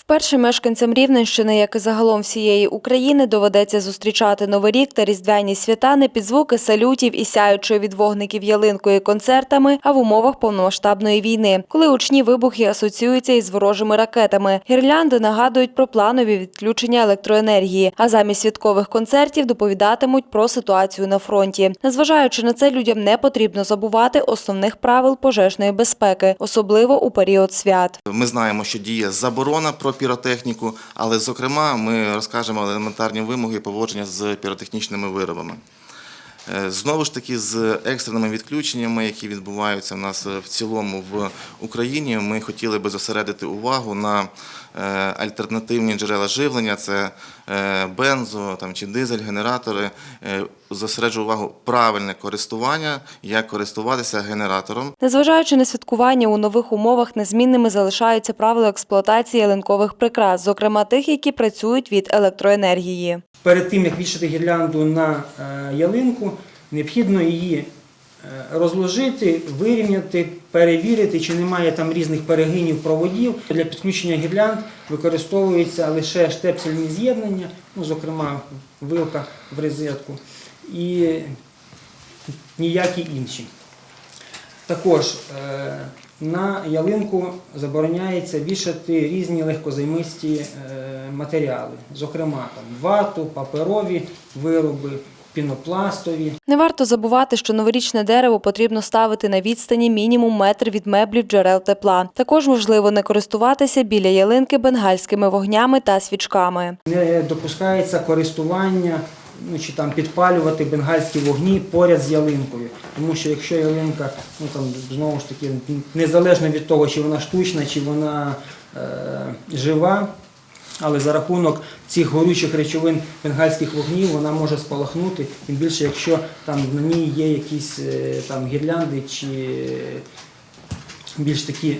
Вперше мешканцям Рівненщини, як і загалом всієї України, доведеться зустрічати Новий рік та різдвяні свята не під звуки салютів і сяючої від вогників ялинкою концертами, а в умовах повномасштабної війни, коли учні вибухи асоціюються із ворожими ракетами. Гірлянди нагадують про планові відключення електроенергії, а замість святкових концертів доповідатимуть про ситуацію на фронті. Незважаючи на це, людям не потрібно забувати основних правил пожежної безпеки, особливо у період свят. Ми знаємо, що діє заборона про піротехніку, але зокрема ми розкажемо елементарні вимоги поводження з піротехнічними виробами. Е, Знову ж таки, з екстреними відключеннями, які відбуваються в нас в цілому в Україні, ми хотіли би зосередити увагу на е, альтернативні джерела живлення, це е, бензо там, чи дизель, генератори. Зосереджу увагу правильне користування, як користуватися генератором. Незважаючи на святкування у нових умовах, незмінними залишаються правила експлуатації ялинкових прикрас, зокрема тих, які працюють від електроенергії. Перед тим, як вішати гірлянду на е, ялинку, необхідно її е, розложити, вирівняти, перевірити, чи немає там різних перегинів проводів. Для підключення гірлянд використовується лише штепсельні з'єднання, ну, зокрема вилка в розетку, і ніякі інші. Також е, на ялинку забороняється вішати різні легкозаймисті е, матеріали, зокрема там, вату, паперові вироби, пінопластові. Не варто забувати, що новорічне дерево потрібно ставити на відстані мінімум метр від меблів джерел тепла. Також важливо не користуватися біля ялинки бенгальськими вогнями та свічками. Не допускається користування ну, чи там підпалювати бенгальські вогні поряд з ялинкою. Тому що якщо ялинка, ну там знову ж таки, незалежно від того, чи вона штучна, чи вона е, жива, але за рахунок цих горючих речовин бенгальських вогнів вона може спалахнути, тим більше, якщо там на ній є якісь е, там гірлянди чи більш такі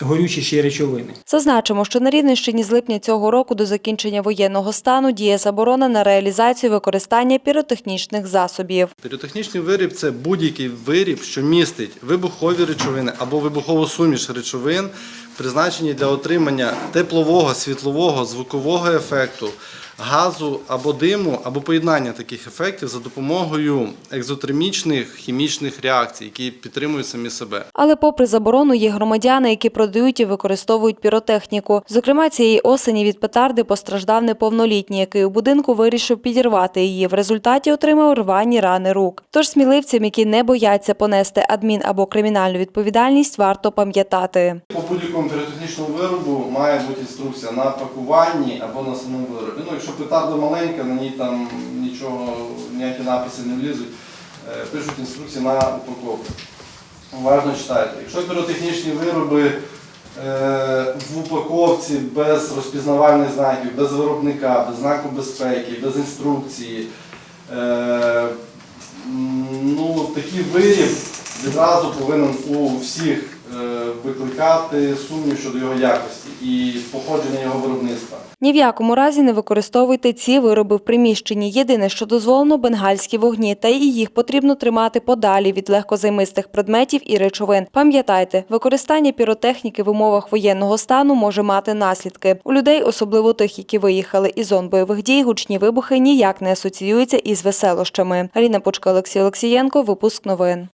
горючіші речовини. Зазначимо, що на Рівненщині з липня цього року до закінчення воєнного стану діє заборона на реалізацію використання піротехнічних засобів. Піротехнічний виріб це будь-який виріб, що містить вибухові речовини або вибухову суміш речовин, призначені для отримання теплового, світлового, звукового ефекту, газу або диму, або поєднання таких ефектів за допомогою екзотермічних хімічних реакцій, які підтримують самі себе. Але попри заборону є громадяни, які продають і використовують піротехніку. Зокрема, цієї осені від петарди постраждав неповнолітній, який у будинку вирішив підірвати її. В результаті отримав рвані рани рук. Тож сміливцям, які не бояться понести адмін або кримінальну відповідальність, варто пам'ятати. По будь-якому піротехнічному виробу має бути інструкція на пакуванні або на самому виробі. Ну, якщо петарда маленька, на ній там нічого, ніякі написи не влізуть, е, пишуть інструкції на упаковку. Уважно читайте. Якщо піротехнічні вироби е, в упаковці без розпізнавальних знаків, без виробника, без знаку безпеки, без інструкції, е, ну, такий виріб відразу повинен у всіх викликати сумнів щодо його якості і походження його виробництва. Ні в якому разі не використовуйте ці вироби в приміщенні. Єдине, що дозволено бенгальські вогні, та і їх потрібно тримати подалі від легкозаймистих предметів і речовин. Пам'ятайте, використання піротехніки в умовах воєнного стану може мати наслідки. У людей, особливо тих, які виїхали із зон бойових дій, гучні вибухи ніяк не асоціюються із веселощами. Аліна Почка, Олексій Олексієнко, випуск новин.